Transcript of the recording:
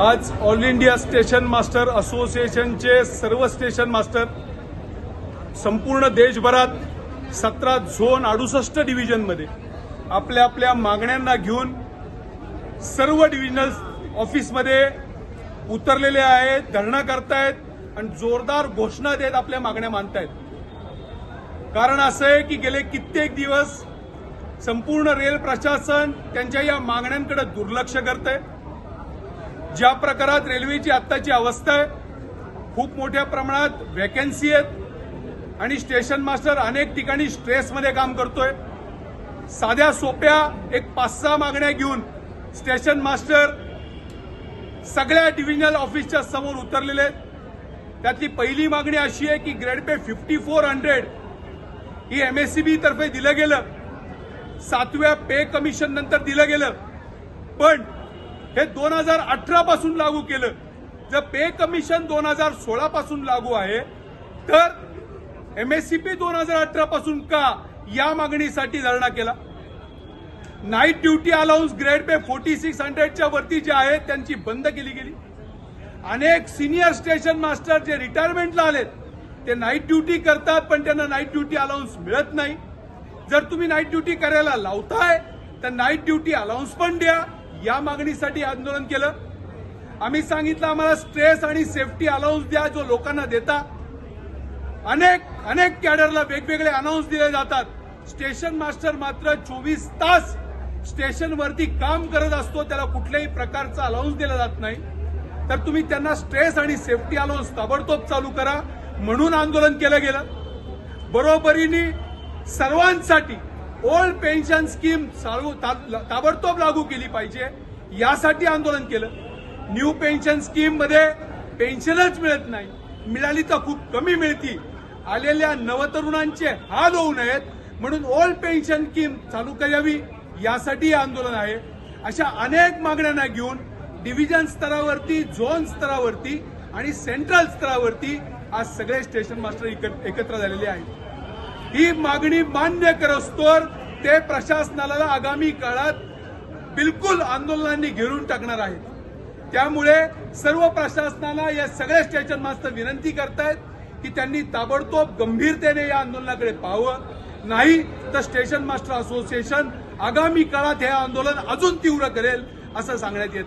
आज all India station master असोसिएशनचे सर्व स्टेशन मास्टर संपूर्ण देशभरात सतरा झोन अडुसष्ट डिव्हिजनमध्ये आपल्या आपल्या मागण्यांना घेऊन सर्व डिव्हिजनल ऑफिसमध्ये उतरलेले आहेत धरणं करतायत आणि जोरदार घोषणा देत आपल्या मागण्या मानतायत कारण असं आहे की गेले कित्येक दिवस संपूर्ण रेल प्रशासन त्यांच्या या मागण्यांकडे दुर्लक्ष करत आहे ज्या प्रकारात रेल्वेची आत्ताची अवस्था आहे खूप मोठ्या प्रमाणात वॅकन्सी आहेत आणि स्टेशन मास्टर अनेक ठिकाणी स्ट्रेसमध्ये काम करतोय. साध्या सोप्या एक पाच सहा मागण्या घेऊन स्टेशन मास्टर सगळ्या डिव्हिजनल ऑफिसच्या समोर उतरलेले आहेत. त्यातली पहिली मागणी अशी आहे की grade pay fifty four hundred ही एमएससीबी तर्फे दिलं गेलं. सातव्या पे कमिशन नंतर दिलं गेलं. पण हे दोन हजार अठरा पासून लागू केलं. जर पे कमिशन दोन हजार सोळा पासून लागू आहे तर एमएससीपी दोन हजार अठरा पासून का या मागणीसाठी धरणा केला? Night duty allowance grade pay forty six हंड्रेडच्या वरती जे आहेत त्यांची बंद केली गेली. अनेक सिनियर स्टेशन मास्टर जे रिटायरमेंटला आलेत ते नाईट ड्युटी करतात पण त्यांना नाईट ड्युटी अलाउन्स मिळत नाही. जर तुम्ही नाईट ड्युटी करायला लावताय तर नाईट ड्युटी अलाउन्स पण द्या. या मागणीसाठी आंदोलन केलं. आम्ही सांगितलं आम्हाला स्ट्रेस आणि सेफ्टी अलाउन्स द्या जो लोकांना देता. अनेक अनेक कॅडरला वेगवेगळे अनाऊन्स दिले जातात. स्टेशन मास्टर मात्र चोवीस तास स्टेशनवरती काम करत असतो त्याला कुठल्याही प्रकारचा अलाउन्स दिला जात नाही. तर तुम्ही त्यांना स्ट्रेस आणि सेफ्टी अलाउन्स ताबडतोब चालू करा म्हणून आंदोलन केलं गेलं. बरोबरीने सर्वांसाठी ओल्ड पेन्शन स्कीम चालू ताबडतोब लागू केली पाहिजे. यासाठी आंदोलन केलं. न्यू पेन्शन स्कीममध्ये पेन्शनच मिळत नाही. मिळाली तर खूप कमी मिळती. आलेल्या नवतरुणांचे हाल होऊ नयेत. म्हणून ओल्ड पेन्शन स्कीम चालू करावी यासाठी आंदोलन आहे. अशा अनेक मागण्यांना घेऊन डिव्हिजन स्तरावरती झोन स्तरावरती आणि सेंट्रल स्तरावरती आज सगळे स्टेशन मास्टर एकत्र झालेले आहेत. ही मागणी मान्य करस्तोर ते प्रशासनाला आगामी काळात बिलकुल आंदोलनांनी घेरून टाकणार आहेत. त्यामुळे सर्व प्रशासनाला या सगळ्या स्टेशन मास्टर विनंती करतायत की त्यांनी ताबडतोब गंभीरतेने या आंदोलनाकडे पाहावं. नाही तर स्टेशन मास्टर असोसिएशन आगामी काळात हे आंदोलन अजून तीव्र करेल असं सांगण्यात येत